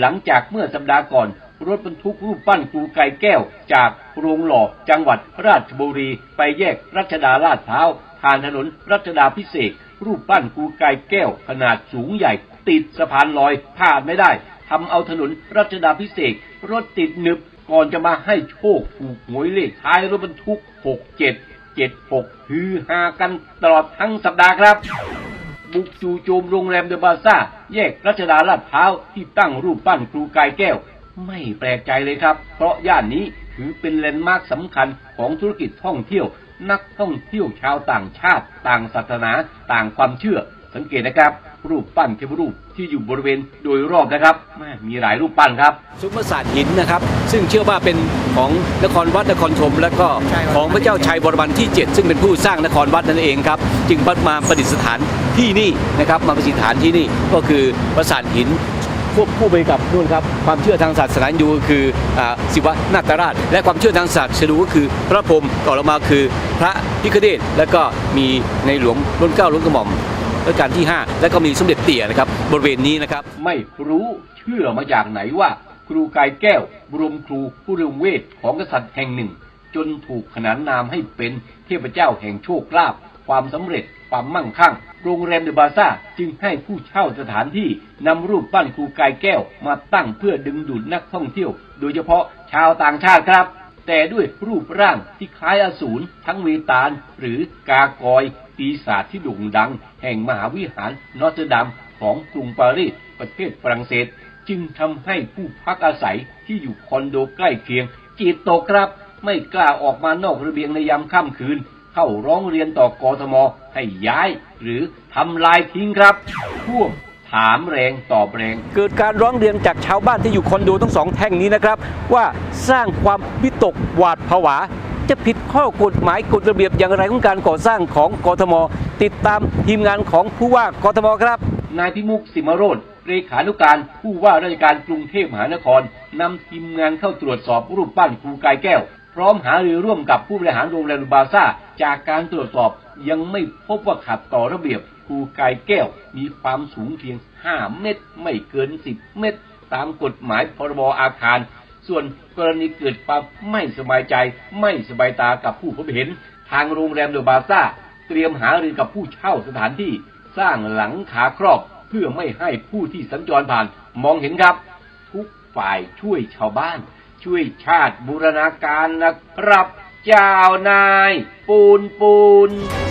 หลังจากเมื่อสัปดาห์ก่อน รถบรรทุกรูปปั้นครูไก่แก้ว จากโรงหล่อจังหวัดราชบุรี ไปแยกรัชดาลาดพร้าวผ่านถนนรัชดาพิเศษ รูปปั้นครูไก่แก้ว ขนาดสูงใหญ่ ติดสะพานลอยผ่านไม่ได้ทำเอาถนนรัชดาพิเศษ รถติดหนึบก่อนจะมาให้โชคถูกหวยเลขท้ายรถบรรทุก 67 76ฮือฮากันตลอดทั้งสัปดาห์ครับ บุกจู่โจมโรงแรมเดอะบาซ่า แยกรัชดาลาดพร้าวที่ตั้งรูปปั้นครูกายแก้ว ไม่แปลกใจเลยครับ เพราะย่านนี้ถือเป็นแลนด์มาร์คสำคัญของธุรกิจท่องเที่ยว นักท่องเที่ยวชาวต่างชาติ ต่างศาสนา ต่างความเชื่อ สังเกตนะครับ รูปปั้นเทวรูปที่อยู่บริเวณโดยรอบนะครับแม่มีหลายรูปปั้นครับ ซุ้มปราสาทหินนะครับ ซึ่งเชื่อว่าเป็นของนครวัดนครธมและก็ใช่ครับของพระเจ้าชัยบรมันที่ 7 ซึ่งเป็นผู้สร้างนครวัดนั่นเองครับ จึงมาประดิษฐานที่นี่นะครับ มาประดิษฐานที่นี่ก็คือปราสาทหินควบคู่ไปกับนู่นครับความเชื่อทางศาสนาฮินดูคืออาศิวะนาคราช และความเชื่อทางศาสนาก็คือพระพรหมต่อลงมาคือพระพิฆเนศและก็มีในหลวงรุ่นเกล้ารุ่นกระหม่อม รัชกาลที่ 5 และก็มีสมเด็จเตี่ยนะครับบริเวณนี้นะครับ ไม่รู้เชื่อมาจากไหนว่า ครูกายแก้วบรมครูผู้เรืองเวทของกษัตริย์แห่งหนึ่ง จนถูกขนานนามให้เป็นเทพเจ้าแห่งโชคลาภความสำเร็จความมั่งคั่ง โรงแรมเดอะบาซ่าจึงให้ผู้เช่าสถานที่นำรูปปั้นครูกายแก้วมาตั้งเพื่อดึงดูดนักท่องเที่ยว โดยเฉพาะชาวต่างชาติครับ แต่ด้วยรูปร่างที่คล้ายอสูรทั้งเวตาลหรือกากอย ปีศาจที่โด่งดัง แห่งมหาวิหารนอตเตอร์ดัมของกรุงปารีสประเทศฝรั่งเศส จึงทำให้ผู้พักอาศัยที่อยู่คอนโดใกล้เคียงจีตตกครับ ไม่กล้าออกมานอกระเบียงในยามค่ำคืน เข้าร้องเรียนต่อกทม ให้ย้าย หรือทำลายทิ้งครับท่วมถามแรงตอบแรง เกิดการร้องเรียนจากชาวบ้านที่อยู่คอนโดทั้งสองแท่งนี้นะครับ ว่าสร้างความวิตกหวาดผวา จะผิดข้อกฎหมายกฎระเบียบอย่างไรของการก่อสร้างของกทม ติดตามทีมงานของผู้ว่ากทมครับนายพิมุกสิมโรธเลขานุการผู้ว่าราชการกรุงเทพมหานครนำทีมงานเข้าตรวจสอบรูปปั้นครูกายแก้ว พร้อมหารือร่วมกับผู้บริหารโรงแรมบาซ่า จากการตรวจสอบยังไม่พบว่าขัดต่อระเบียบครูกายแก้วมีความสูงเพียง 5 เมตร ไม่เกิน 10 เมตร ตามกฎหมายพรบอาคาร ส่วนกรณีเกิดความไม่สบายใจ ไม่สบายตากับผู้พบเห็น ทางโรงแรมเดอะบาซ่า เตรียมหารือกับผู้เช่าสถานที่สร้างหลังคาครอบ เพื่อไม่ให้ผู้ที่สัญจรผ่านมองเห็นครับ ทุกฝ่ายช่วยชาวบ้าน ช่วยชาติบูรณาการนะครับเจ้านาย ปูนปูน